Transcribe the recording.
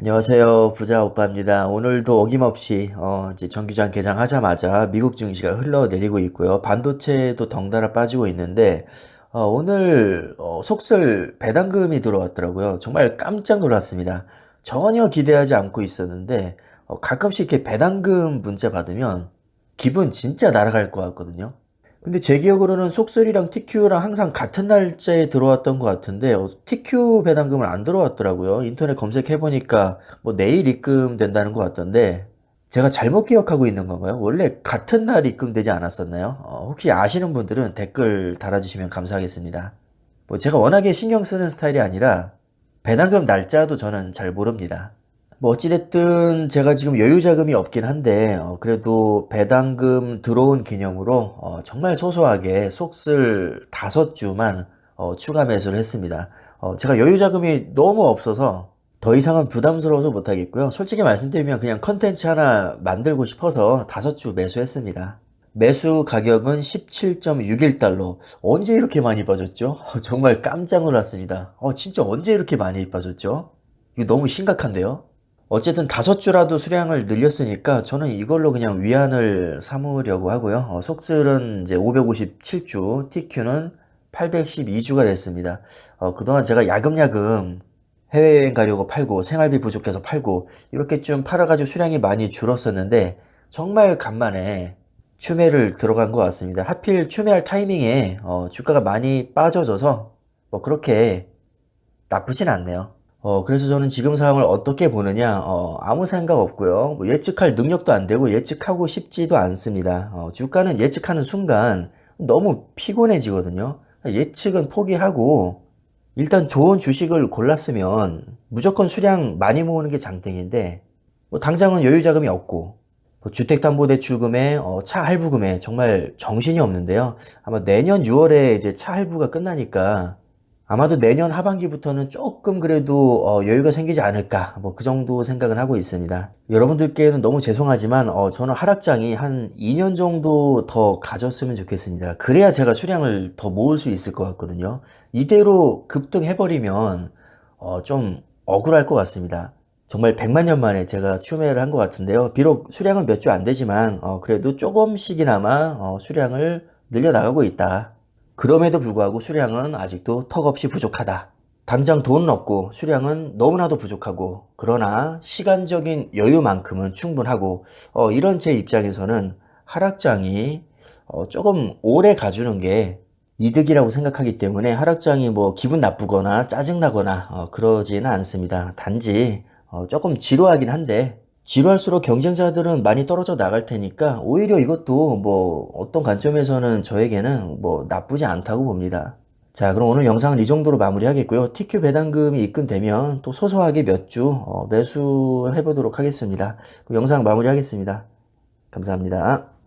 안녕하세요. 부자 오빠입니다. 오늘도 어김없이 어, 이제 정규장 개장하자마자 미국 증시가 흘러내리고 있고요. 반도체도 덩달아 빠지고 있는데 어, 오늘 어, 속설 배당금이 들어왔더라고요. 정말 깜짝 놀랐습니다. 전혀 기대하지 않고 있었는데 어, 가끔씩 이렇게 배당금 문자 받으면 기분 진짜 날아갈 것 같거든요. 근데 제 기억으로는 속설이랑 TQ랑 항상 같은 날짜에 들어왔던 것 같은데 어, TQ 배당금은 안 들어왔더라고요. 인터넷 검색해보니까 뭐 내일 입금된다는 것 같던데 제가 잘못 기억하고 있는 건가요? 원래 같은 날 입금되지 않았었나요? 어, 혹시 아시는 분들은 댓글 달아주시면 감사하겠습니다. 뭐 제가 워낙에 신경 쓰는 스타일이 아니라 배당금 날짜도 저는 잘 모릅니다. 뭐 어찌됐든 제가 지금 여유 자금이 없긴 한데 어, 그래도 배당금 들어온 기념으로 어, 정말 소소하게 속쓸 다섯 주만 어, 추가 매수를 했습니다. 어, 제가 여유 자금이 너무 없어서 더 이상은 부담스러워서 못하겠고요. 솔직히 말씀드리면 그냥 컨텐츠 하나 만들고 싶어서 다섯 주 매수했습니다. 매수 가격은 17.61달러. 언제 이렇게 많이 빠졌죠? 정말 깜짝 놀랐습니다. 어, 진짜 언제 이렇게 많이 빠졌죠? 이거 너무 심각한데요? 어쨌든 다섯 주라도 수량을 늘렸으니까 저는 이걸로 그냥 위안을 삼으려고 하고요. 어, 속슬은 이제 557주, TQ는 812주가 됐습니다. 어, 그동안 제가 야금야금 해외여행 가려고 팔고 생활비 부족해서 팔고 이렇게 좀 팔아가지고 수량이 많이 줄었었는데 정말 간만에 추매를 들어간 것 같습니다. 하필 추매할 타이밍에 어, 주가가 많이 빠져져서 뭐 그렇게 나쁘진 않네요. 어, 그래서 저는 지금 상황을 어떻게 보느냐, 어, 아무 생각 없고요. 뭐 예측할 능력도 안 되고 예측하고 싶지도 않습니다. 어, 주가는 예측하는 순간 너무 피곤해지거든요. 예측은 포기하고 일단 좋은 주식을 골랐으면 무조건 수량 많이 모으는 게 장땡인데 뭐 당장은 여유 자금이 없고 뭐 주택담보대출금에 어, 차 할부금에 정말 정신이 없는데요. 아마 내년 6월에 이제 차 할부가 끝나니까 아마도 내년 하반기부터는 조금 그래도 어, 여유가 생기지 않을까 뭐 그 정도 생각은 하고 있습니다. 여러분들께는 너무 죄송하지만 어, 저는 하락장이 한 2년 정도 더 가졌으면 좋겠습니다. 그래야 제가 수량을 더 모을 수 있을 것 같거든요. 이대로 급등해버리면 어, 좀 억울할 것 같습니다. 정말 100만 년 만에 제가 추매를 한 것 같은데요. 비록 수량은 몇 주 안 되지만 어, 그래도 조금씩이나마 어, 수량을 늘려나가고 있다. 그럼에도 불구하고 수량은 아직도 턱없이 부족하다. 당장 돈은 없고 수량은 너무나도 부족하고 그러나 시간적인 여유만큼은 충분하고 어, 이런 제 입장에서는 하락장이 어, 조금 오래 가주는 게 이득이라고 생각하기 때문에 하락장이 뭐 기분 나쁘거나 짜증나거나 어, 그러지는 않습니다. 단지 어, 조금 지루하긴 한데 지루할수록 경쟁자들은 많이 떨어져 나갈 테니까 오히려 이것도 뭐 어떤 관점에서는 저에게는 뭐 나쁘지 않다고 봅니다. 자, 그럼 오늘 영상은 이 정도로 마무리하겠고요. TQ 배당금이 입금되면 또 소소하게 몇 주 매수해 보도록 하겠습니다. 그 영상 마무리하겠습니다. 감사합니다.